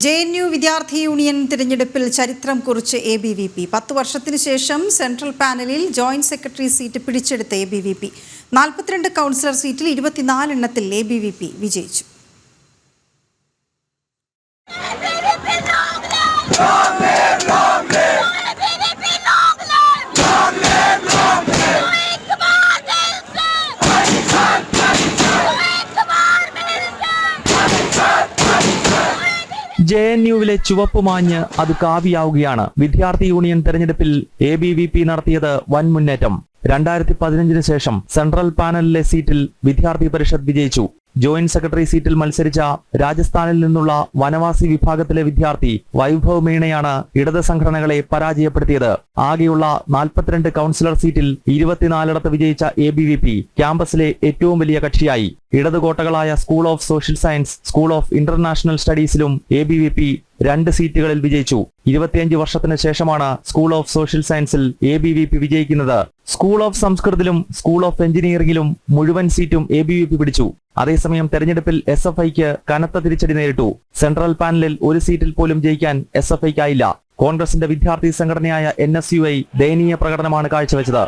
J N U വിദ്യാർത്ഥി union തിരഞ്ഞെടുപ്പിൽ ചരിത്രം കുറിച്ച് എ ബി വി പി പത്ത് വർഷത്തിനു ശേഷം സെൻട്രൽ പാനലിൽ ജോയിന്റ് സെക്രട്ടറി സീറ്റ് പിടിച്ചെടുത്ത എ ബി വി പി നാൽപ്പത്തിരണ്ട് കൗൺസിലർ സീറ്റിൽ ഇരുപത്തിനാലെണ്ണത്തിൽ എ ബി വി പി വിജയിച്ചു. ജെ എൻ യുവിലെ ചുവപ്പ് മാഞ്ഞ് അത് കാവിയാവുകയാണ്. വിദ്യാർത്ഥി യൂണിയൻ തെരഞ്ഞെടുപ്പിൽ എ ബി വി പി നടത്തിയത് വൻ മുന്നേറ്റം. രണ്ടായിരത്തി പതിനഞ്ചിന് ശേഷം സെൻട്രൽ പാനലിലെ സീറ്റിൽ വിദ്യാർത്ഥി പരിഷത്ത് വിജയിച്ചു. ജോയിന്റ് സെക്രട്ടറി സീറ്റിൽ മത്സരിച്ച രാജസ്ഥാനിൽ നിന്നുള്ള വനവാസി വിഭാഗത്തിലെ വിദ്യാർത്ഥി വൈഭവ് മീണയാണ് ഇടത് സംഘടനകളെ പരാജയപ്പെടുത്തിയത്. ആകെയുള്ള നാൽപ്പത്തിരണ്ട് കൗൺസിലർ സീറ്റിൽ ഇരുപത്തിനാലിടത്ത് വിജയിച്ച എ ബി വി പി ക്യാമ്പസിലെ ഏറ്റവും വലിയ കക്ഷിയായി. ഇടതുകോട്ടകളായ school of social science school of international സ്റ്റഡീസിലും A B V P രണ്ട് സീറ്റുകളിൽ വിജയിച്ചു. ഇരുപത്തിയഞ്ച് വർഷത്തിന് ശേഷമാണ് സ്കൂൾ ഓഫ് സോഷ്യൽ സയൻസിൽ എ ബി വി പി വിജയിക്കുന്നത്. സ്കൂൾ ഓഫ് സംസ്കൃതിലും സ്കൂൾ ഓഫ് എഞ്ചിനീയറിംഗിലും മുഴുവൻ സീറ്റും എ ബി വി പി പിടിച്ചു. അതേസമയം തെരഞ്ഞെടുപ്പിൽ എസ് എഫ് ഐക്ക് കനത്ത തിരിച്ചടി നേരിട്ടു. സെൻട്രൽ പാനലിൽ ഒരു സീറ്റിൽ പോലും ജയിക്കാൻ എസ് എഫ് ഐക്കായില്ല കോൺഗ്രസിന്റെ വിദ്യാർത്ഥി സംഘടനയായ എൻ എസ് യു ഐ ദയനീയ പ്രകടനമാണ് കാഴ്ചവെച്ചത്.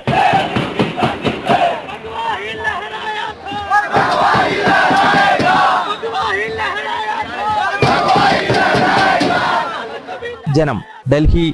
ജനം ഡൽഹി